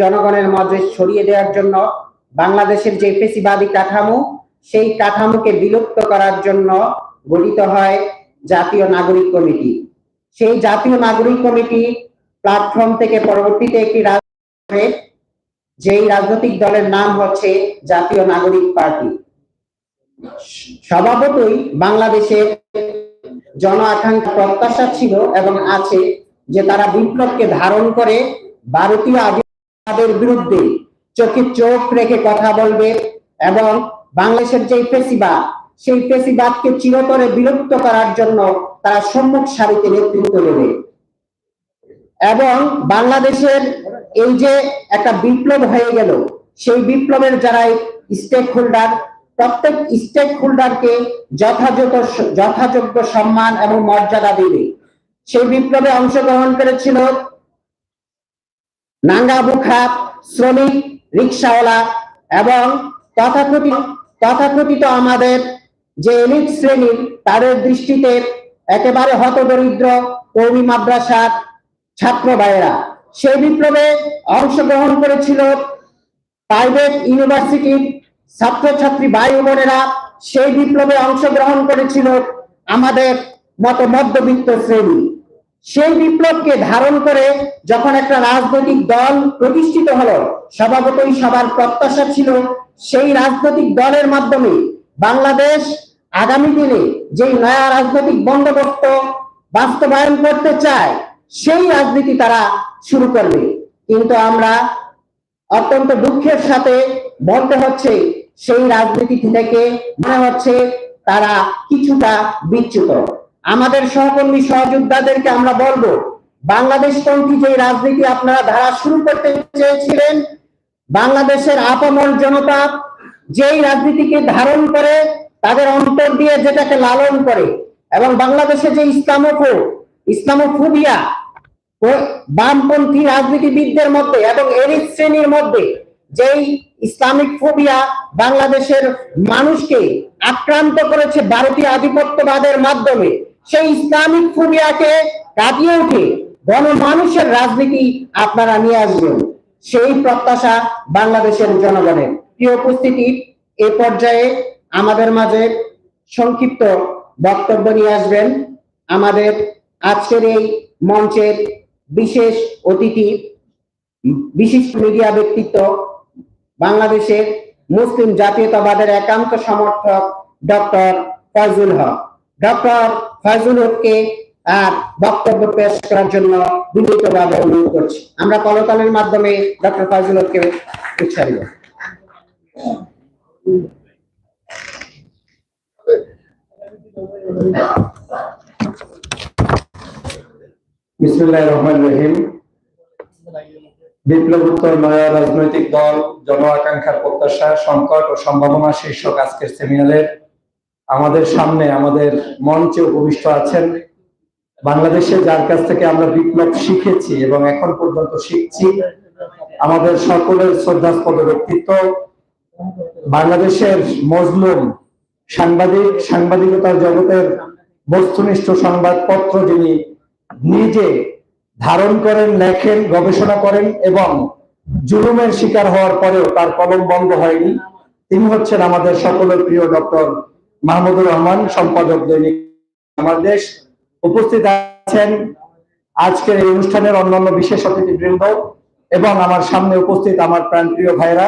জনগণের মাঝে ছড়িয়ে দেওয়ার জন্য বাংলাদেশের যে পেশিবাদী কাঠামো, সেই কাঠামোকে বিলুপ্ত করার জন্য গঠিত হয় জাতীয় নাগরিক কমিটি। সেই জাতীয় নাগরিক কমিটি প্ল্যাটফর্ম থেকে পরবর্তীতে একটি যেই রাজনৈতিক দলের নাম হচ্ছে জাতীয় নাগরিক পার্টি। স্বভাবতই বাংলাদেশের জন আকাঙ্ক্ষা প্রত্যাশা ছিল এবং আছে যে তারা বিপ্লবকে ধারণ করে ভারতীয় আদিবাসীদের বিরুদ্ধে চোখে চোখ রেখে কথা বলবে এবং বাংলাদেশের যে ফেসিবাদ, সেই ফেসিবাদকে চিরতরে বিলুপ্ত করার জন্য তারা সম্মুখ সারিতে নেতৃত্ব দেবে। এবং বাংলাদেশের এই যে একটা বিপ্লব হয়ে গেল, সেই বিপ্লবের যারা স্টেক হোল্ডার প্রত্যেক স্টেক হোল্ডারকে যথাযথ, যথাযোগ্য সম্মান এবং মর্যাদা দিবে। সেই বিপ্লবে অংশগ্রহণ করেছিল নাঙ্গা বুখাপ শ্রমিক, রিক্সাওয়ালা এবং তথাকথিত তথাকথিত আমাদের যে এলিট শ্রেণির তাদের দৃষ্টিতে একেবারে হতদরিদ্র কৌমি মাদ্রাসার ছাত্র ভাইয়েরা। সেই বিপ্লবে অংশগ্রহণ করেছিল প্রাইভেট ইউনিভার্সিটির ছাত্রছাত্রী ভাই বোনেরা। সেই বিপ্লবে অংশগ্রহণ করেছিল আমাদের মতো মধ্যবিত্ত শ্রেণি। সেই বিপ্লবকে ধারণ করে যখন একটা রাজনৈতিক দল প্রতিষ্ঠিত হলো, স্বভাবতই সবার প্রত্যাশা ছিল সেই রাজনৈতিক দলের মাধ্যমে বাংলাদেশ আগামী দিনে যেই নয়া রাজনৈতিক বন্দোবস্ত বাস্তবায়ন করতে চায়, সেই রাজনীতি তারা শুরু করবে। কিন্তু আমরা অত্যন্ত দুঃখের সাথে বলতে হচ্ছে, সেই রাজনীতি থেকে মনে হচ্ছে তারা কিছুটা বিচ্যুত। আমাদের সহকর্মী সহযোদ্ধাদেরকে আমরা বলব, বাংলাদেশপন্থী যে রাজনীতি আপনারা ধারা শুরু করতে চেয়েছিলেন, বাংলাদেশের আপামর জনতা যেই রাজনীতিকে ধারণ করে, তাদের অন্তর দিয়ে যেটাকে লালন করে, এবং বাংলাদেশে যে ইসলামোফো, ইসলামোফোবিয়া বামপন্থী রাজনীতিবিদদের মধ্যে এবং এরিক শ্রেণির মধ্যে যেই ইসলামিক ফোবিয়া বাংলাদেশের মানুষকে আক্রান্ত করেছে ভারতীয় আধিপত্যবাদের মাধ্যমে সেই ইসলামিক ফোবিয়াকে কাটিয়ে উঠে গণমানুষের রাজনীতি আপনারা নিয়ে আসবেন। সেই প্রত্যাশা বাংলাদেশের জনগণের। প্রিয় উপস্থিতি, এ পর্যায়ে আমাদের মাঝে সংক্ষিপ্ত বক্তব্য নিয়ে আসবেন আমাদের আজকের এই মঞ্চের বিশেষ অতিথি, বিশিষ্ট মিডিয়া ব্যক্তিত্ব, বাংলাদেশের মুসলিম জাতীয়তাবাদের একান্ত সমর্থক ডক্টর ফয়জুল হক। ডক্টর ফয়জুল হককে বক্তব্য পেশ করার জন্য বিনীতভাবে অনুরোধ করছি। আমরা কলকালের মাধ্যমে ডক্টর ফয়জুল হককে উৎসাহিত বিসমুল্লাহ রহমান রহিম। বিপ্লবোত্তর নয়া রাজনৈতিক দল জন আকাঙ্ক্ষার প্রত্যাশা, সংকট ও সম্ভাবনা শীর্ষক আজকের সেমিনারের আমাদের সামনে, আমাদের মঞ্চে উপবিষ্ট আছেন। বাংলাদেশে যার কাছ থেকে আমরা বিপ্লব শিখেছি এবং এখন পর্যন্ত শিখছি, আমাদের সকলের শ্রদ্ধাস্পদ ব্যক্তিত্ব। বাংলাদেশের মজলুম সাংবাদিক, সাংবাদিকতার জগতের বস্তুনিষ্ঠ সংবাদপত্র যিনি নিজে ধারণ করেন, লেখেন, গবেষণা করেন এবং জুলুমের শিকার হওয়ার পরেও তার কলম বন্ধ হয়নি, তিনি হচ্ছেন আমাদের সকলের প্রিয় ডক্টর মাহমুদুর রহমান, সম্পাদক দৈনিক আমার দেশ, উপস্থিত আছেন আজকের এই অনুষ্ঠানের অন্যান্য বিশেষ অতিথিবৃন্দ এবং আমার সামনে উপস্থিত আমার প্রাণপ্রিয় ভাইরা,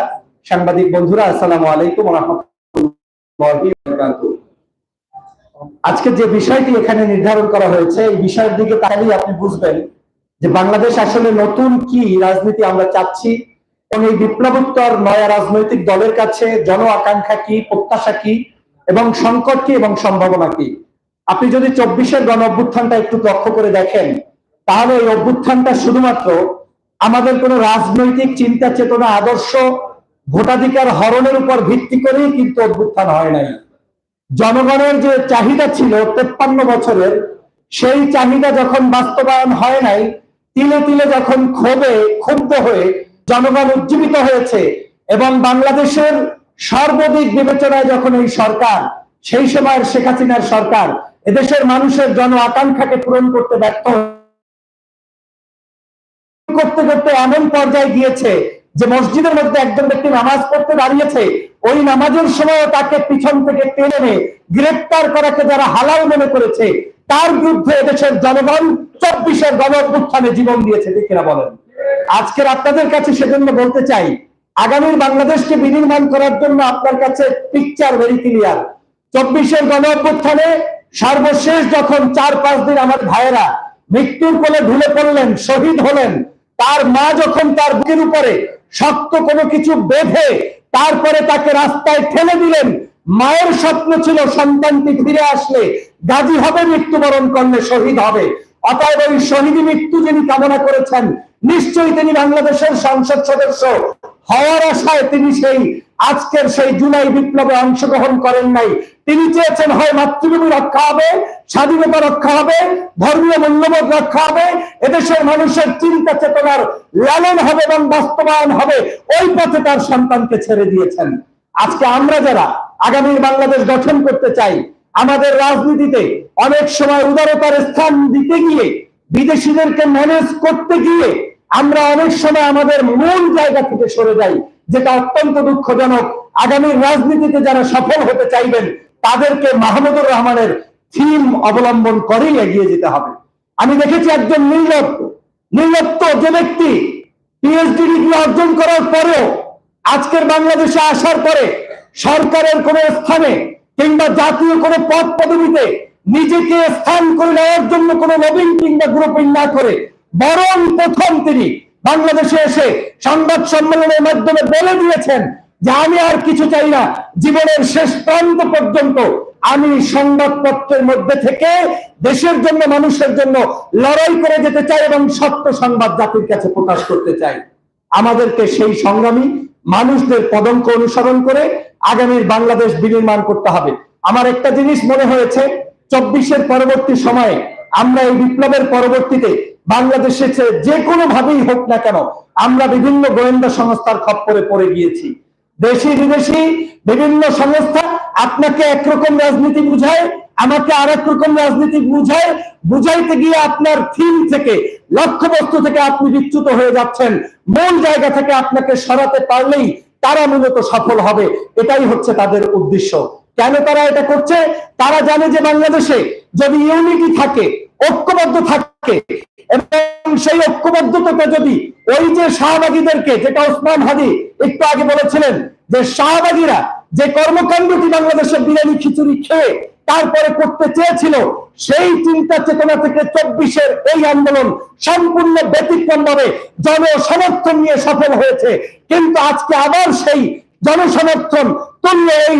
সাংবাদিক বন্ধুরা, আসসালামু আলাইকুম আজকে যে বিষয়টি এখানে নির্ধারণ করা হয়েছে, এই বিষয়ের দিকে তাহলেই আপনি বুঝবেন যে বাংলাদেশ আসলে নতুন কি রাজনীতি আমরা চাচ্ছি এবং এই বিপ্লবোত্তর নয়া রাজনৈতিক দলের কাছে জন আকাঙ্ক্ষা কি, প্রত্যাশা কি এবং সংকট কি এবং সম্ভাবনা কি? আপনি যদি চব্বিশের গণ অভ্যুত্থানটা একটু লক্ষ্য করে দেখেন, তাহলে এই অভ্যুত্থানটা শুধুমাত্র আমাদের কোন রাজনৈতিক চিন্তা চেতনা আদর্শ ভোটাধিকার হরণের উপর ভিত্তি করেই কিন্তু অভ্যুত্থান হয় নাই। জনগণের যে চাহিদা ছিল তেপ্পান্ন বছরের, সেই চাহিদা যখন বাস্তবায়ন হয় নাই, তিলে তিলে যখন ক্ষোভে ক্ষুব্ধ হয়ে জনগণ উজ্জীবিত হয়েছে এবং বাংলাদেশের সর্বাধিক বিবেচনায় যখন এই সরকার, সেই সময়ের শেখ হাসিনার সরকার এদেশের মানুষের জন আকাঙ্ক্ষাকে পূরণ করতে ব্যর্থ করতে করতে এমন পর্যায়ে গিয়েছে যে মসজিদের মধ্যে একজন ব্যক্তি নামাজ পড়তে দাঁড়িয়েছে, ওই নামাজের সময় তাকে পিছন থেকে টেনে গ্রেপ্তার করাকে যারা হালাল মনে করেছে, তার বিরুদ্ধে এদেশের জনগণ চব্বিশের গণ জীবন দিয়েছে দেখেরা বলেন? আজকের আপনাদের কাছে সেজন্য বলতে চাই আগামীর বাংলাদেশকে বিনির্মাণ করার জন্য আপনার কাছে পিকচার ভেরি ক্লিয়ার চব্বিশের গণ অভ্যুত্থানে সর্বশেষ যখন চার, পাঁচ দিন আমার ভাইয়েরা মৃত্যুর কোলে ঢুলে পড়লেন, শহীদ হলেন, তার মা যখন তার বুকের উপরে শক্ত কোনো কিছু বেঁধে তারপরে তাকে রাস্তায় ঠেলে দিলেন, মায়ের স্বপ্ন ছিল সন্তানটি ফিরে আসলে, গাজী হবে, মৃত্যুবরণ করলে শহীদ হবে। অতএব ওই শহীদ মৃত্যু যিনি কামনা করেছেন, নিশ্চয়ই তিনি বাংলাদেশের সংসদ সদস্য। হওয়ার আশায় তিনি সেই আজকের সেই জুলাই বিপ্লবে অংশগ্রহণ করেন নাই। তিনি চেয়েছেন, হয় মাতৃভূমি রক্ষা হবে, স্বাধীনতা রক্ষা হবে, ধর্মীয় মূল্যবোধ রক্ষা হবে, এদেশের মানুষের চিন্তা চেতনার লালন হবে এবং বাস্তবায়ন হবে। ওই পথে তার সন্তানকে ছেড়ে দিয়েছেন। আজকে আমরা যারা আগামী বাংলাদেশ গঠন করতে চাই, আমাদের রাজনীতিতে অনেক সময় উদারতার স্থান দিতে গিয়ে, বিদেশিদেরকে ম্যানেজ করতে গিয়ে আমরা অনেক সময় আমাদের মূল জায়গা থেকে সরে যাই, যেটা অত্যন্ত দুঃখজনক। আগামী রাজনীতিতে যারা সফল হতে চাইবেন, তাদেরকে মাহমুদুর রহমানের থিম অবলম্বন করেই এগিয়ে যেতে হবে। আমি দেখেছি একজন নির্লভ নির্লপ্ত যে ব্যক্তি পিএইচডি ডিগ্রি অর্জন করার পরেও আজকের বাংলাদেশে আসার পরে সরকারের কোন স্থানে কিংবা জাতীয় কোন পদ পদবিতে নিজেকে স্থান করে নেওয়ার জন্য কোনো লবিং কিংবা গ্রুপিং না করে বরং প্রথম তিনি বাংলাদেশে এসে সংবাদ সম্মেলনের মাধ্যমে বলে দিয়েছেন যে আমি আর কিছু চাই না, জীবনের শেষ প্রান্ত পর্যন্ত আমি সংবাদপত্রের মধ্যে থেকে দেশের জন্য, মানুষের জন্য লড়াই করে যেতে চাই এবং সত্য সংবাদ জাতির কাছে প্রকাশ করতে চাই। আমাদেরকে সেই সংগ্রামী মানুষদের পদঙ্ক অনুসরণ করে আগামীর বাংলাদেশ বিনির্মাণ করতে হবে। আমার একটা জিনিস মনে হয়েছে, চব্বিশের পরবর্তী সময়ে আমরা এই বিপ্লবের পরবর্তীতে বাংলাদেশে যে কোনো ভাবেই হোক না কেন, আমরা বিভিন্ন গোয়েন্দা সংস্থার খপ্পরে পড়ে গিয়েছি। দেশি বিদেশি বিভিন্ন সংস্থা আপনাকে একরকম রাজনীতি বুঝায়, আমাকে আর রকম রাজনীতি বুঝায়, বুঝাইতে গিয়ে আপনার থিম থেকে, লক্ষ্যবস্তু থেকে আপনি বিচ্যুত হয়ে যাচ্ছেন। মূল জায়গা থেকে আপনাকে সরাতে পারলেই তারা মূলত সফল হবে। এটাই হচ্ছে তাদের উদ্দেশ্য। কেন তারা এটা করছে? তারা জানে যে বাংলাদেশে যদি ইউনিটি থাকে, ঐক্যবদ্ধ থাকে এবং সেই ঐক্যবদ্ধতাকে যদি ওই যে শাহবাগীদেরকে, যেটা ওসমান হাদি একটু আগে বলেছিলেন যে শাহবাগীরা যে কর্মকাণ্ডটি বাংলাদেশের বিরিয়ানি খিচুড়ি খেয়ে তারপরে করতে চেয়েছিল, সেই চিন্তা চেতনা থেকে চব্বিশের এই আন্দোলন সম্পূর্ণ ব্যতিক্রম ভাবে জনসমর্থন নিয়ে সফল হয়েছে। কিন্তু আজকে আবার সেই জনসমর্থন তুল্য এই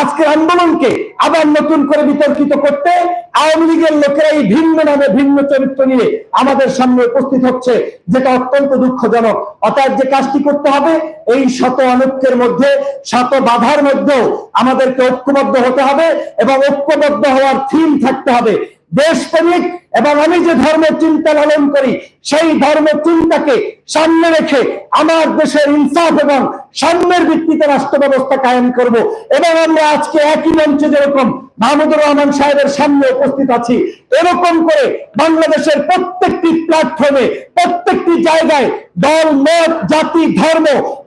আজকের আন্দোলনকে আবার নতুন করে বিতর্কিত করতে আওয়ামী লীগের লোকেরা এই ভিন্ন নামে ভিন্ন চরিত্র নিয়ে আমাদের সামনে উপস্থিত হচ্ছে, যেটা অত্যন্ত দুঃখজনক। অর্থাৎ যে কাজটি করতে হবে, এই শত অনৈক্যের মধ্যে, শত বাধার মধ্যেও আমাদেরকে ঐক্যবদ্ধ হতে হবে এবং ঐক্যবদ্ধ হওয়ার থিম থাকতে হবে। দেশপ্রেমিক এবং আমি যে ধর্ম চিন্তা লালন করি, সেই ধর্ম চিন্তাকে সামনে রেখে আমার দেশের ইনসাফ এবং সাম্যের ভিত্তিতে রাষ্ট্র ব্যবস্থা কায়েম করব এবং আমরা আজকে একই মঞ্চে যেরকম মাহমুদুর রহমান সাহেবের সামনে উপস্থিত আছি, এরকম করে বাংলাদেশের প্রত্যেকটি প্ল্যাটফর্মে প্রত্যেকটি জায়গায় দল, মত, জাতি, ধর্ম,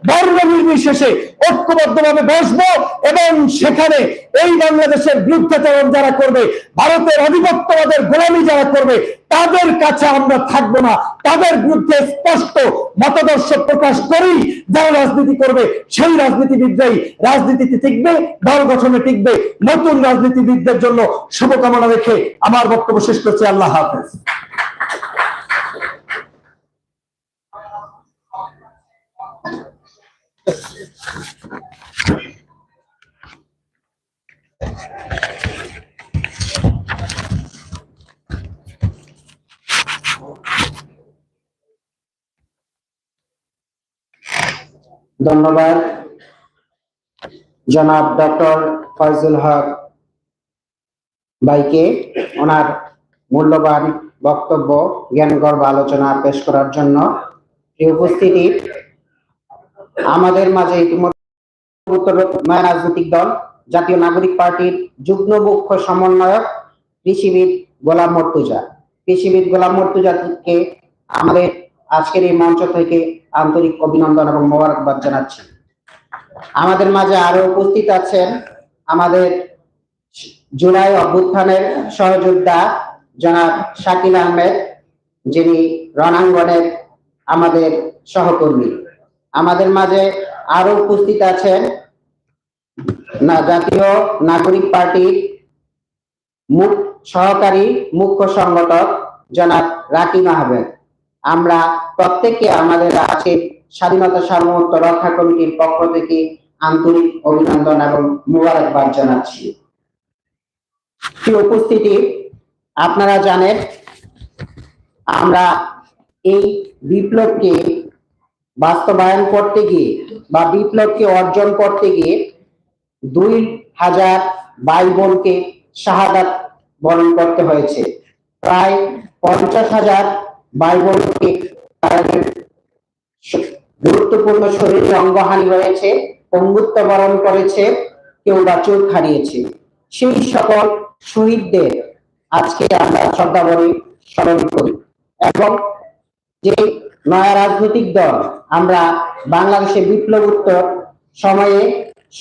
বর্ণ নির্বিশেষে ঐক্যবদ্ধভাবে বসবো এবং সেখানে এই বাংলাদেশের বিরুদ্ধাচরণ যারা করবে, ভারতের আধিপত্যবাদের গোলামি যারা করবে, তাদের কাছে আমরা থাকব না। তাদের বিরুদ্ধে স্পষ্ট মতাদর্শ প্রকাশ করেই যারা রাজনীতি করবে, সেই রাজনীতিবিদরাই রাজনীতিতে টিকবে, দল গঠনে টিকবে, নতুন রাজনীতিবিদদের জন্য শুভকামনা রেখে আমার বক্তব্য শেষ করছি। আল্লাহ হাফেজ। ধন্যবাদ। জনাব ডক্টর ফয়জুল হক ভাইকে ওনার মূল্যবান বক্তব্য, জ্ঞানগর্ভ আলোচনা পেশ করার জন্য উপস্থিতি আমাদের মাঝে রাজনৈতিক দল, জাতীয় নাগরিক পার্টির যুগ্ম মুখ্য সমন্বয়ক কৃষিবিদ গোলাম মর্তুজা। কৃষিবিদ গোলাম মর্তুজাকে আমাদের আজকের এই মঞ্চ থেকে আন্তরিক অভিনন্দন এবং মোবারকবাদ জানাচ্ছি। আমাদের মাঝে আরও উপস্থিত আছেন আমাদের জুলাই অভ্যুত্থানের সহযোদ্ধা জনাব শাকিল আহমেদ, যিনি রণাঙ্গনের আমাদের সহকর্মী। আমাদের মাঝে আরও উপস্থিত আছেন না, জাতীয় নাগরিক পার্টির সহকারী মুখ্য সংগঠক জনাব রাকিব আহমেদ। আমরা প্রত্যেকে আমাদের আজকে স্বাধীনতা সার্বভৌমত্ব রক্ষা কমিটির পক্ষ থেকে আন্তরিক অভিনন্দন এবং মুবারকবাদ জানাচ্ছি। উপস্থিতি, আপনারা জানেন, আমরা এই বিপ্লবকে বাস্তবায়ন করতে গিয়ে বা বিপ্লবকে অর্জন করতে গিয়ে দুই হাজার ভাই বোনকে শাহাদাত বরণ করতে হয়েছে। প্রায় পঞ্চাশ হাজার ভাই বোনকে গুরুত্বপূর্ণ শরীরে অঙ্গহানি রয়েছে অঙ্গুত্ব বরণ করেছে, কেউ বা চোখ হারিয়েছে। সেই সকল শহীদদের আজকে আমরা শ্রদ্ধাভরে স্মরণ করি। এবং যে নয়া রাজনৈতিক দল। আমরা বাংলাদেশে বিপ্লবোত্তর সময়ে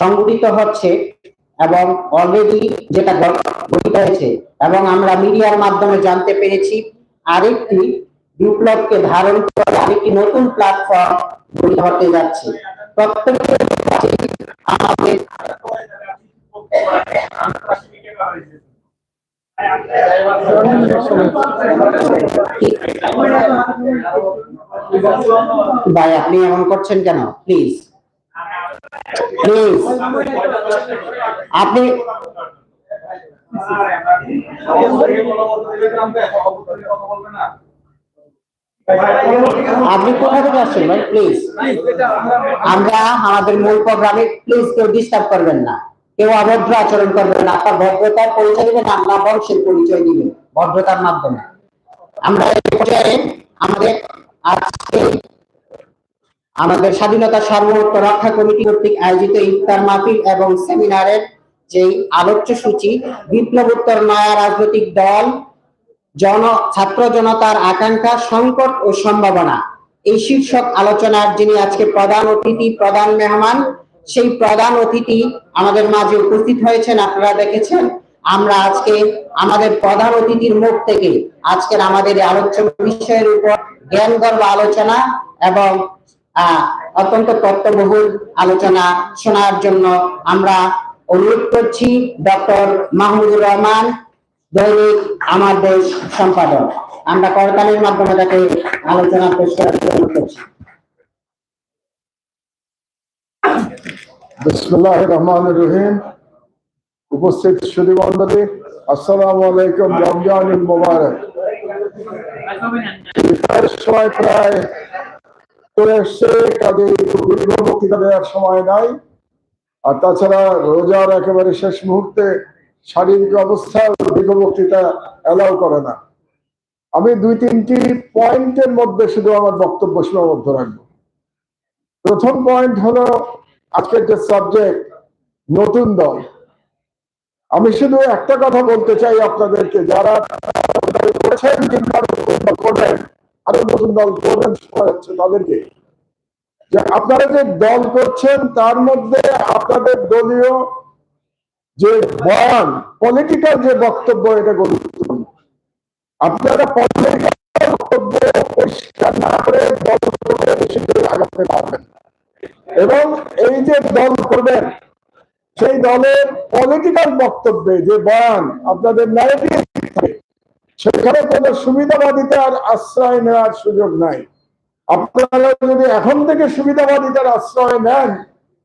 সংগঠিত হচ্ছে এবং অলরেডি যেটা গঠিত হয়েছে এবং আমরা মিডিয়ার মাধ্যমে জানতে পেরেছি আরেকটি বিপ্লবকে ধারণ করে আরেকটি নতুন প্ল্যাটফর্ম গড়ে হতে যাচ্ছে। প্রত্যেকের কাছে আমাদের ভাই, আপনি এমন করছেন কেন? প্লিজ প্লিজ আপনি আপনি কোথা থেকে আসছেন ভাই? প্লিজ আমরা আমাদের মূল প্রোগ্রামে প্লিজ কেউ ডিস্টার্ব করবেন না। কেউ অভদ্র আচরণ করবেন না, আপনার ভদ্রতার পরিচয় দিবেন, আপনার বংশের পরিচয় দিবেন। ভদ্রতার মাধ্যমে। আমরা এই পর্যায়ে আমাদের আজকে আমাদের স্বাধীনতা সার্বভৌমত্ব রক্ষা কমিটি কর্তৃক আয়োজিত ইফতার মাহফিল এবং সেমিনারের যে আলোচ্য সূচি বিপ্লবোত্তর নয়া রাজনৈতিক দল, জন, ছাত্র জনতার আকাঙ্ক্ষা, সংকট ও সম্ভাবনা। এই শীর্ষক আলোচনার যিনি আজকে প্রধান অতিথি, প্রধান মেহমান সেই প্রধান অতিথি আমাদের মাঝে উপস্থিত হয়েছেন, আপনারা দেখেছেন? আমরা আজকে আমাদের প্রধান অতিথির মুখ থেকে আজকের আমাদের আলোচ্য বিষয়ের উপর জ্ঞানগর্ভ আলোচনা এবং অত্যন্ত তত্ত্ববহুল আলোচনা শোনার জন্য আমরা অনুরোধ করছি ডক্টর মাহমুদুর রহমান, দৈনিক আমার দেশ সম্পাদক। আমরা করতালির মাধ্যমে তাকে আলোচনা করছি। উপস্থিত আসসালামু আলাইকুম মোবারক। সময় প্রায় সময় নাই। আর তাছাড়া রোজার একেবারে শেষ মুহূর্তে শারীরিক অবস্থা দীর্ঘ বক্তৃতা অ্যালাউ করে না। আমি দুই তিনটি পয়েন্টের মধ্যে শুধু আমার বক্তব্য সীমাবদ্ধ রাখব। প্রথম পয়েন্ট হলো আজকের যে সাবজেক্ট নতুন দল। আমি শুধু একটা কথা বলতে চাই আপনাদেরকে, যারা করেছেন কিংবা করবেন আরও নতুন দল করবেন তাদেরকে। যে আপনারা যে দল করছেন, তার মধ্যে আপনাদের দলীয় যে বয়ান পলিটিক্যাল যে বক্তব্য, এটা গুরুত্বপূর্ণ। আপনারা পলিটিক্যাল বক্তব্য পরিষ্কার না করে দল করে বেশি করে আগাতে পারবেন না। এবং এই যে দল করবেন, সেই দলের পলিটিক্যাল বক্তব্যে যে বয়ান আপনাদের সেখানে কোনো সুবিধাবাদিতার আশ্রয় নেওয়ার সুযোগ নাই। আপনারা যদি এখন থেকে সুবিধাবাদিতার আশ্রয় নেন,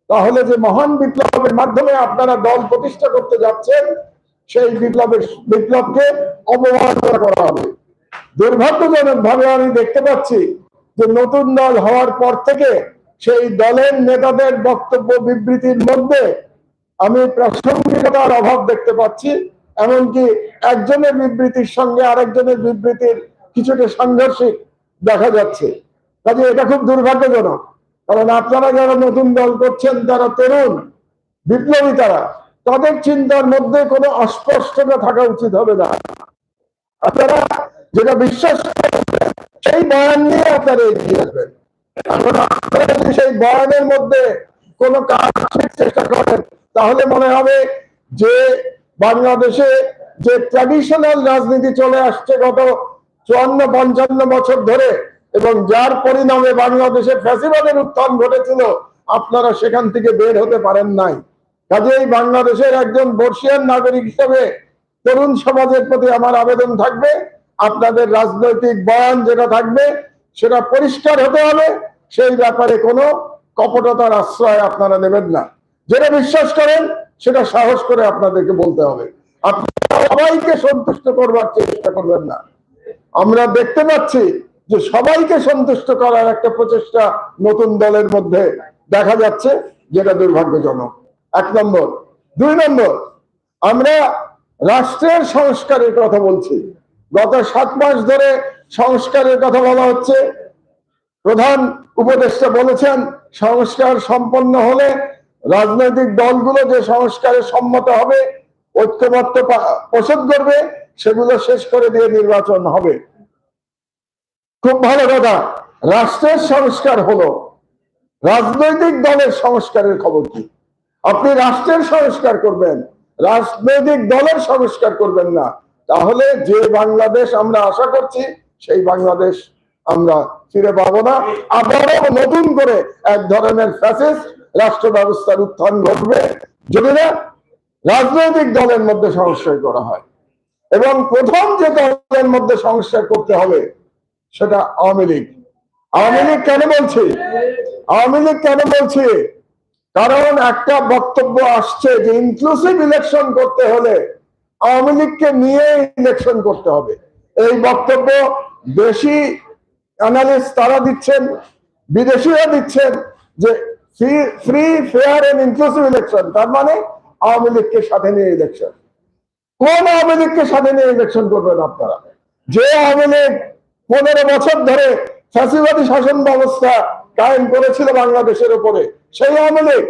তাহলে যে মহান বিপ্লবের মাধ্যমে আপনারা দল প্রতিষ্ঠা করতে যাচ্ছেন, সেই বিপ্লবের বিপ্লবকে অবমাননা করা হবে। দুর্ভাগ্যজনক ভাবে আমি দেখতে পাচ্ছি যে নতুন দল হওয়ার পর থেকে সেই দলের নেতাদের বক্তব্য বিবৃতির মধ্যে আমি প্রাসঙ্গিকতার অভাব দেখতে পাচ্ছি, এমনকি একজনের বিবৃতির সঙ্গে আরেকজনের বিবৃতির কিছুটা সাংঘর্ষিক দেখা যাচ্ছে। কাজে এটা খুব দুর্ভাগ্যজনক, কারণ আপনারা যারা নতুন দল করছেন তারা তরুণ, বিপ্লবী তারা, তাদের চিন্তার মধ্যে কোনো অস্পষ্টতা থাকা উচিত হবে না। আপনারা যেটা বিশ্বাস সেই বয়ান নিয়ে আপনারা এগিয়ে আসবেন। সেই বয়ানের মধ্যে কোনো কাজ চেষ্টা করেন, তাহলে মনে হবে যে বাংলাদেশে যে ট্র্যাডিশনাল রাজনীতি চলে আসছে গত চুয়ান্ন, পঞ্চান্ন বছর ধরে, এবং যার পরিণামে বাংলাদেশে ফ্যাসিবাদের উত্থান ঘটেছিল, আপনারা সেখান থেকে বের হতে পারেন নাই। কাজেই বাংলাদেশের একজন বর্ষিয়ান নাগরিক হিসেবে তরুণ সমাজের প্রতি আমার আবেদন থাকবে। আপনাদের রাজনৈতিক বয়ান যেটা থাকবে সেটা পরিষ্কার হতে হবে। সেই ব্যাপারে কোনো কপটতার আশ্রয় আপনারা নেবেন না। যেটা বিশ্বাস করেন, সেটা সাহস করে আপনাদেরকে বলতে হবে। আপনারা সবাইকে সন্তুষ্ট করবার চেষ্টা করবেন না। আমরা দেখতে পাচ্ছি যে সবাইকে সন্তুষ্ট করার একটা প্রচেষ্টা নতুন দলের মধ্যে দেখা যাচ্ছে, যেটা দুর্ভাগ্যজনক। এক নম্বর। দুই নম্বর, আমরা রাষ্ট্রের সংস্কারের কথা বলছি। গত সাত মাস ধরে সংস্কারের কথা বলা হচ্ছে। প্রধান উপদেষ্টা বলেছেন, সংস্কার সম্পন্ন হলে রাজনৈতিক দলগুলো যে সংস্কারে সম্মত হবে, ঐক্যমত্য পোষণ করবে, সেগুলো শেষ করে দিয়ে নির্বাচন হবে। খুব ভালো কথা, রাষ্ট্রের সংস্কার হলো, রাজনৈতিক দলের সংস্কারের খবর কি? আপনি রাষ্ট্রের সংস্কার করবেন, রাজনৈতিক দলের সংস্কার করবেন না। তাহলে যে বাংলাদেশ আমরা আশা করছি সেই বাংলাদেশ আমরা ফিরে পাবো না। আবারও নতুন করে এক ধরনের ফ্যাসিস্ট রাষ্ট্র ব্যবস্থার উত্থান ঘটবে যদি না রাজনৈতিক দলের মধ্যে সংস্কার করা হয়। এবং প্রথম যে দলের মধ্যে সংস্কার করতে হবে সেটা আওয়ামী লীগ। আওয়ামী লীগ কেন বলছি? আওয়ামী লীগ কেন বলছি? কারণ একটা বক্তব্য আসছে যে ইনক্লুসিভ ইলেকশন করতে হলে আওয়ামী লীগকে নিয়ে ইলেকশন করতে হবে। এই বক্তব্য বেশি অ্যানালিস্ট তারা দিচ্ছেন, বিদেশিরা দিচ্ছেন যে free fair and inclusive election তার মানে আওয়ামী লীগকে সাথে নিয়ে ইলেকশন কোন আওয়ামী লীগকে সাথে নিয়ে ইলেকশন করবেন আপনারা? যে আওয়ামী লীগ পনেরো বছর ধরে ফ্যাসিবাদী শাসন ব্যবস্থা কায়েম করেছিল বাংলাদেশের উপরে, সেই আওয়ামী লীগ,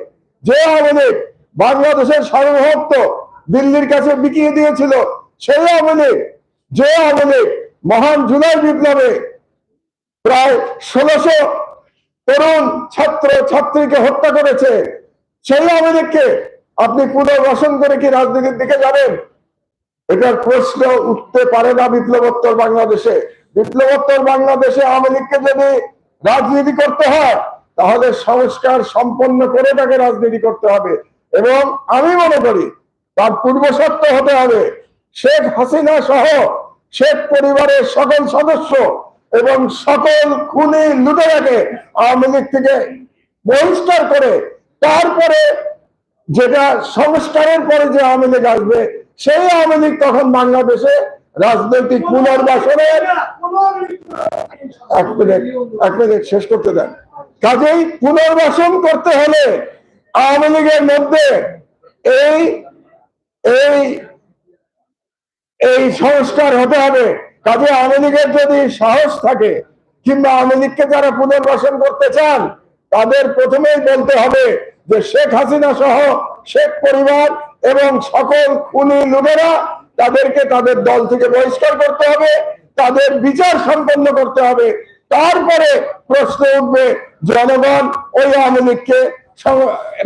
যে আওয়ামী লীগ বাংলাদেশের সার্বভৌমত্ব দিল্লির কাছে বিকিয়ে দিয়েছিল, সেই আওয়ামী লীগ, যে আওয়ামী লীগ মহান জুলাই বিপ্লবে প্রায় ষোলোশো তরুণ ছাত্র ছাত্রীকে হত্যা করেছে। সেই লীগকে আপনি পুনর্বাসন করে কি রাজনীতির দিকে যাবেন? এটার প্রশ্ন উঠতে পারে না বিপ্লবোত্তর বাংলাদেশে। বিপ্লবোত্তর বাংলাদেশে আওয়ামী লীগকে যদি রাজনীতি করতে হয়, তাহলে সংস্কার সম্পন্ন করে তাকে রাজনীতি করতে হবে। এবং আমি মনে করি, তার পূর্ব শর্ত হতে হবে, শেখ হাসিনা সহ শেখ পরিবারের সকল সদস্য এবং সকল খুনি লুটেরাকে আওয়ামী লীগ থেকে বহিষ্কার করে তারপরে যেটা সংস্কারের পরে যে আওয়ামী লীগ আসবে, সেই আওয়ামী লীগ তখন বাংলাদেশে রাজনৈতিক পুনর্বাসনের এক মিনিট এক মিনিট শেষ করতে দেন। কাজেই পুনর্বাসন করতে হলে আওয়ামী লীগের মধ্যে এই এই এই সংস্কার হতে হবে। কাজে আওয়ামী লীগের যদি সাহস থাকে, কিংবা আওয়ামী লীগকে যারা পুনর্বাসন করতে চান, তাদের প্রথমেই বলতে হবে যে শেখ হাসিনা সহ শেখ পরিবার এবং সকল খুনি লুটেরা তাদেরকে তাদের দল থেকে বহিষ্কার করতে হবে, তাদের বিচার সম্পন্ন করতে হবে। তারপরে প্রশ্ন উঠবে, জনগণ ওই আওয়ামী লীগকে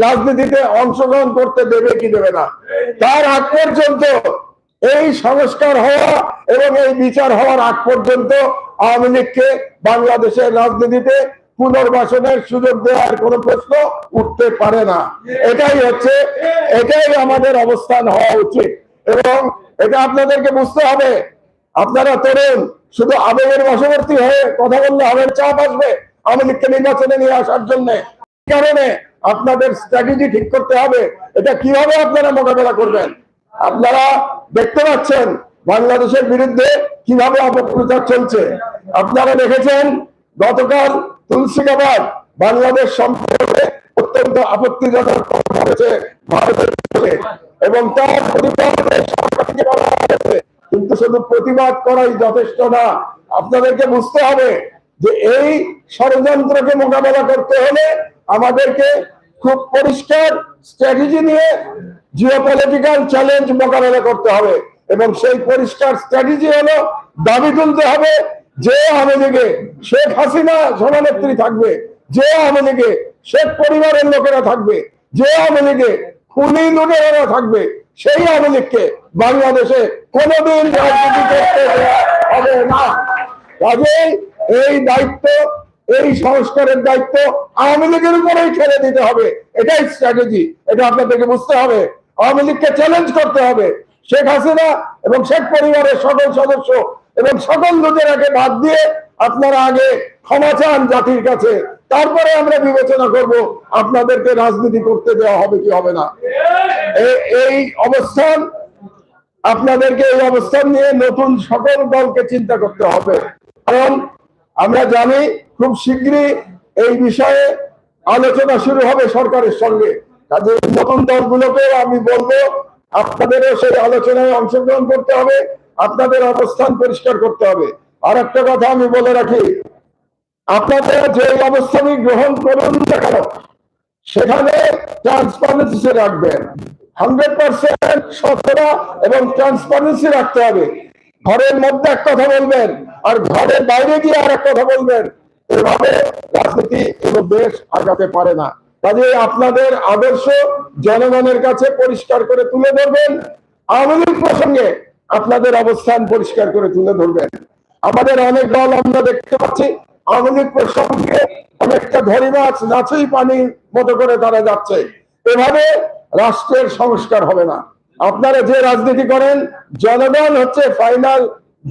রাজনীতিতে অংশগ্রহণ করতে দেবে কি দেবে না? তার আগ পর্যন্ত এই সংস্কার হওয়া এবং এই বিচার হওয়ার আগ পর্যন্ত আওয়ামী লীগকে বাংলাদেশের রাজনীতিতে পুনর্বাসনের সুযোগ দেওয়ার কোন প্রশ্ন উঠতে পারে না। এটাই হচ্ছে, এটাই আমাদের অবস্থান হওয়া উচিত। এবং এটা আপনাদেরকে বুঝতে হবে, আপনারা তরুণ, শুধু আবেগের বশবর্তী হয়ে কথা বললে আবেগ চাপ আসবে আওয়ামী লীগকে নির্বাচনে নিয়ে আসার জন্য। কারণে আপনাদের স্ট্র্যাটেজি ঠিক করতে হবে। এটা কীভাবে আপনারা মোকাবেলা করবেন? আপনারা দেখতে পাচ্ছেন বাংলাদেশের বিরুদ্ধে কীভাবে অপপ্রচার চলছে। আপনারা দেখেছেন গতকাল তুলসিকাবাদ বাংলাদেশ সম্পর্কে অত্যন্ত আপত্তিজনক ভারতের এবং তার প্রতিবাদে সরকার থেকে বলা হয়েছে। কিন্তু শুধু প্রতিবাদ করাই যথেষ্ট না। আপনাদেরকে বুঝতে হবে যে এই ষড়যন্ত্রকে মোকাবেলা করতে হলে আমাদেরকে খুব পরিষ্কার স্ট্র্যাটেজি নিয়ে জিওপলিটিক্যাল চ্যালেঞ্জ মোকাবেলা করতে হবে এবং সেই পরিষ্কার স্ট্র্যাটেজি হলো দাবি তুলতে হবে যে আওয়ামী শেখ হাসিনা সভানেত্রী থাকবে, যে আওয়ামী লীগে শেখ পরিবারের লোকেরা থাকবে, যে আওয়ামী লীগে খুনি লুটেরা থাকবে, সেই আওয়ামী লীগকে বাংলাদেশে কোনোদিন রাজনীতি করতে হবে না। কাজেই এই দায়িত্ব, এই সংস্কারের দায়িত্ব আওয়ামী লীগের উপরেই ছেড়ে দিতে হবে। এটাই স্ট্র্যাটেজি এটা আপনাদেরকে বুঝতে হবে। আওয়ামী লীগকে চ্যালেঞ্জ করতে হবে। শেখ হাসিনা এবং শেখ পরিবারের সকল সদস্য এবং সকল লোকেরাকে বাদ দিয়ে আপনারা আগে ক্ষমা চান জাতির কাছে। তারপরে আমরা বিবেচনা করব আপনাদেরকে রাজনীতি করতে দেওয়া হবে কি হবে না। এই অবস্থান, আপনাদেরকে এই অবস্থান নিয়ে নতুন সকল দলকে চিন্তা করতে হবে। কারণ আমরা জানি খুব শীঘ্রই এই বিষয়ে আলোচনা শুরু হবে সরকারের সঙ্গে। কাজে নতুন দলগুলোকে আমি বলব, আপনাদেরও সেই আলোচনায় অংশগ্রহণ করতে হবে, আপনাদের অবস্থান পরিষ্কার করতে হবে। আর একটা কথা আমি বলে রাখি, আপনারা যে অবস্থানই গ্রহণ করুন সেখানে ট্রান্সপারেন্সি রাখবেন। হান্ড্রেড পার্সেন্ট স্বচ্ছতা এবং ট্রান্সপারেন্সি রাখতে হবে। ঘরের মধ্যে এক কথা বলবেন, আর ঘরের বাইরে গিয়ে আর এক কথা বলবেন, এভাবে রাজনীতি এবং দেশ আগাতে পারে না। কাজে আপনাদের আদর্শ জনগণের কাছে পরিষ্কার করে তুলে ধরবেন। আওয়ামী প্রসঙ্গে আপনাদের অবস্থান পরিষ্কার করে তুলে ধরবেন। আমাদের অনেক দল আমরা দেখতে পাচ্ছি, আওয়ামী লীগ প্রসঙ্গে অনেকটা ধরি মাছ নাচই পানির মতো করে তারা যাচ্ছে। এভাবে রাষ্ট্রের সংস্কার হবে না। আপনারা যে রাজনীতি করেন, জনগণ হচ্ছে ফাইনাল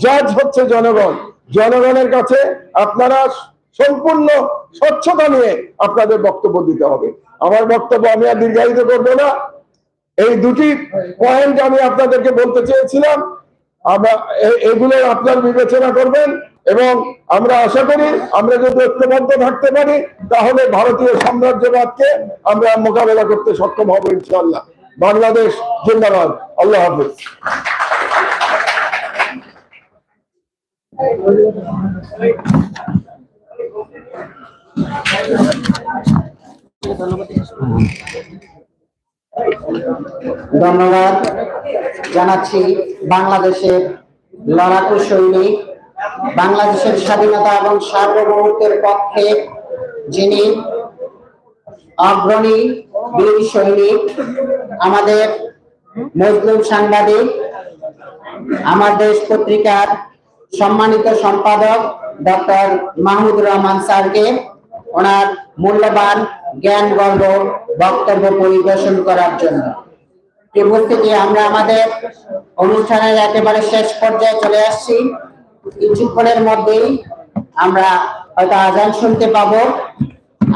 জাজ হচ্ছে জনগণ। জনগণের কাছে আপনারা সম্পূর্ণ স্বচ্ছতা নিয়ে আপনাদের বক্তব্য দিতে হবে। আমার বক্তব্য আমি আর দীর্ঘায়িত করব না। এই দুটি পয়েন্ট আমি আপনাদেরকে বলতে চেয়েছিলাম। আমরা এগুলো আপনার বিবেচনা করবেন এবং আমরা আশা করি আমরা যদি ঐক্যবদ্ধ থাকতে পারি, তাহলে ভারতীয় সাম্রাজ্যবাদকে আমরা মোকাবেলা করতে সক্ষম হব ইনশাল্লাহ বাংলাদেশ জিন্দাবাদ। আল্লাহ হাফিজ। ধন্যবাদ জানাচ্ছি বাংলাদেশের লড়াকু সৈনিক, বাংলাদেশের স্বাধীনতা এবং সার্বভৌমত্বের পক্ষে যিনি অগ্রণী বীর সৈনিক, আমাদের মজলুম সাংবাদিক, আমার দেশ পত্রিকার সম্মানিত সম্পাদক ডক্টর মাহমুদুর রহমান স্যারকে ওনার মূল্যবান জ্ঞান, গর্ব, বক্তব্য পরিবেশন করার জন্য। উপস্থিতি, আমরা আমাদের অনুষ্ঠানের একেবারে শেষ পর্যায়ে চলে আসছি। কিছুক্ষণের মধ্যেই আমরা হয়তো আজান শুনতে পাবো।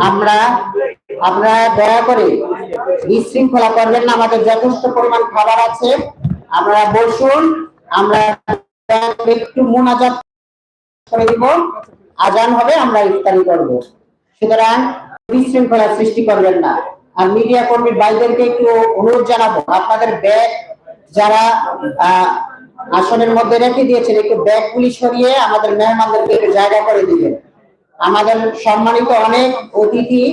আমরা আপনারা দয়া করে বিশৃঙ্খলা করবেন না, আমাদের যথেষ্ট পরিমাণ খাবার আছে। আপনারা বসুন, আমরা একটু মোনাজাত করে দিব। আজান হবে, আমরা ইফতারি করব। সুতরাং বিশৃঙ্খলা সৃষ্টি করবেন না। আর মিডিয়া কর্মী ভাইদেরকে একটু অনুরোধ জানাব, আপনাদের ব্যাগ যারা আসনের মধ্যে রেখে দিয়েছেন, একটু ব্যাগ গুলি সরিয়ে আমাদের মেহমানদেরকে একটু জায়গা করে দিবেন। আমাদের সম্মানিত অনেক অতিথি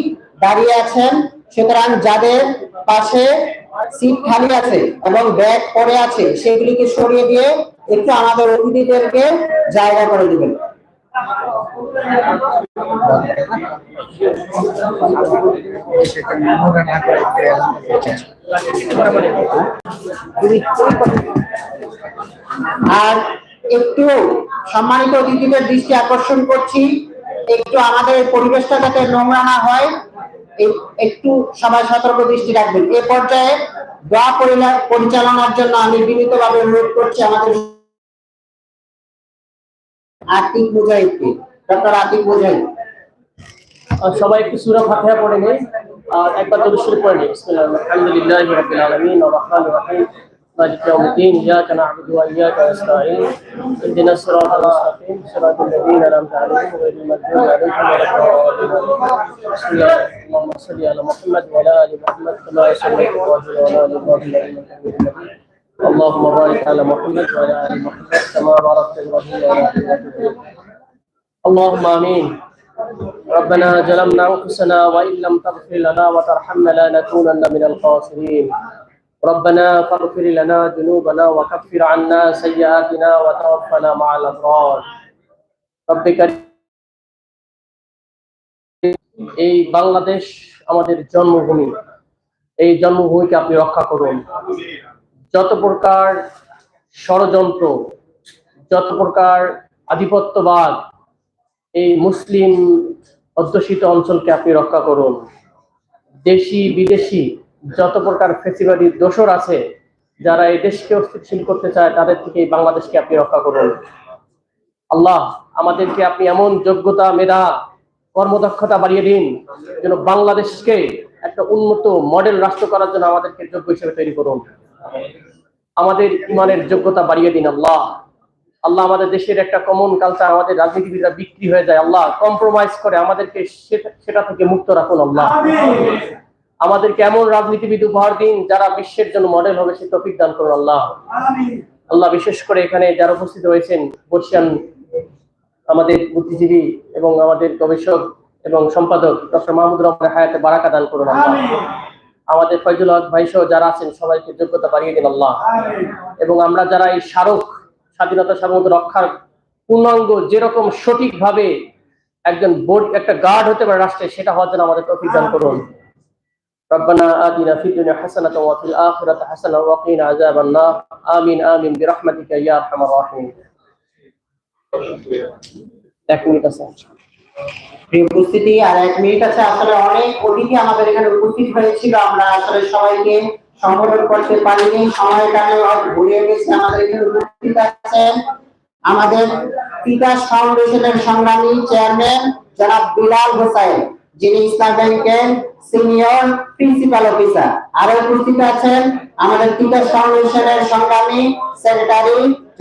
দাঁড়িয়ে আছেন, সুতরাং যাদের পাশে সিট খালি আছে এবং ব্যাগ পড়ে আছে, সেগুলিকে সরিয়ে দিয়ে একটু আমাদের অতিথিদেরকে জায়গা করে দিবেন। আর একটু সম্মানিত অতিথিদের দৃষ্টি আকর্ষণ করছি। একটু আমাদের পরিবেশটা যাতে নোংরা না হয় একটু সবাই সতর্ক দৃষ্টি রাখবেন। এ পর্যায়ে দোয়া পরিচালনার জন্য আমি বিনীতভাবে অনুরোধ করছি আমাদের আতিক মুজাহিদকে ডক্টর আতিক মুজাহিদ আর সবাই একটু সূরা ফাতিহা পড়ে নেই আর একবার দরুদ শরীফ পড়ে নেই বিসমিল্লাহির আলহামদুলিল্লাহি রাব্বিল আলামিন ওয়া রাহমানির রাহিম مالك يوم الدين إياك نعبد وإياك نستعين اهدنا الصراط المستقيم صراط الذين أنعمت عليهم غير المغضوب عليهم ولا الضالين بسم الله اللهم صل على محمد وعلى آل محمد كما صليت وعلى آل إبراهيم إنك حميد مجيد اللهم بارك على محمد وعلى آل محمد كما باركت على إبراهيم وعلى آل إبراهيم اللهم آمين ربنا ظلمنا انفسنا وان لم تغفر لنا وترحمنا لنكونن من الخاسرين ربنا فاغفر لنا ذنوبنا وكفر عنا سيئاتنا وتوفنا مع الابرار রব্বে কারীম, এই বাংলাদেশ আমাদের জন্মভূমি এই জন্মভূমিকে আপনি রক্ষা করুন যত প্রকার ষড়যন্ত্র, যত প্রকার আধিপত্যবাদ এই মুসলিম অধ্যুষিত অঞ্চলকে আপনি রক্ষা করুন। দেশি, বিদেশি যত প্রকার ফেসিবাদী দোষর আছে, যারা এই দেশকে অস্থিতিশীল করতে চায়, তাদের থেকে বাংলাদেশকে আপনি রক্ষা করুন। আল্লাহ, আমাদেরকে আপনি এমন যোগ্যতা, মেধা, কর্মদক্ষতা বাড়িয়ে দিন, যেন বাংলাদেশকে একটা উন্নত মডেল রাষ্ট্র করার জন্য আমাদেরকে যোগ্য হিসেবে তৈরি করুন। আমাদের ইমানের যোগ্যতা বাড়িয়ে দিন আল্লাহ। আল্লাহ আমাদের দেশের একটা কমন কালচার আমাদের রাজনীতিবিদরা বিক্রি হয়ে যায় আল্লাহ। কম্প্রোমাইজ করে আমাদেরকে সেটা- থেকে মুক্ত রাখুন আল্লাহ। আমাদেরকে এমন রাজনীতিবিদ উপহার দিন যারা বিশ্বের জন্য মডেল হবে সে টপিক দান করুন আল্লাহ। আল্লাহ বিশেষ করে এখানে যারা উপস্থিত হয়েছেন বর্ষিয়ান আমাদের বুদ্ধিজীবী এবং আমাদের গবেষক এবং সম্পাদক ডক্টর মাহমুদ রহমানের হায়াতে বারাকা দান করুন আল্লাহ। আমাদের ফয়জুল হক ভাই সহ যারা আছেন সবাইকে যোগ্যতা বাড়িয়ে দিন আল্লাহ এবং আমরা যারা এই স্মারক স্বাধীনতা সার্বভৌমত্ব রক্ষার পূর্ণাঙ্গ যেরকম সঠিকভাবে একজন বোর্ড একটা গার্ড হতে পারে রাষ্ট্রে সেটা হওয়ার জন্য আমাদের তৌফিক দান করুন ربنا آتنا في الدنيا حسنة وفي الآخرة حسنة وقنا عذاب النار آمين آمين برحمتك يا أرحم الراحمين এক মিনিট আছে প্রিয় উপস্থিতি, আর এক মিনিট আছে, আসলে অনেক অতিথি আমাদের এখানে উপস্থিত হয়েছিল। আমরা আসলে সবাইকে সম্বোধন করতে পারিনি ঘুরিয়ে গেছে, আমাদের এখানে উপস্থিত আছেন আমাদের ফাউন্ডেশনের সংগ্রামী চেয়ারম্যান জনাব বিলাল হোসাইন, যিনি ইসলাম ব্যাংকের সিনিয়র প্রিন্সিপাল অফিসার। আরও উপস্থিত আছেন আমাদের তিতাস ফাউন্ডেশনের সংগ্রামী সেক্রেটারি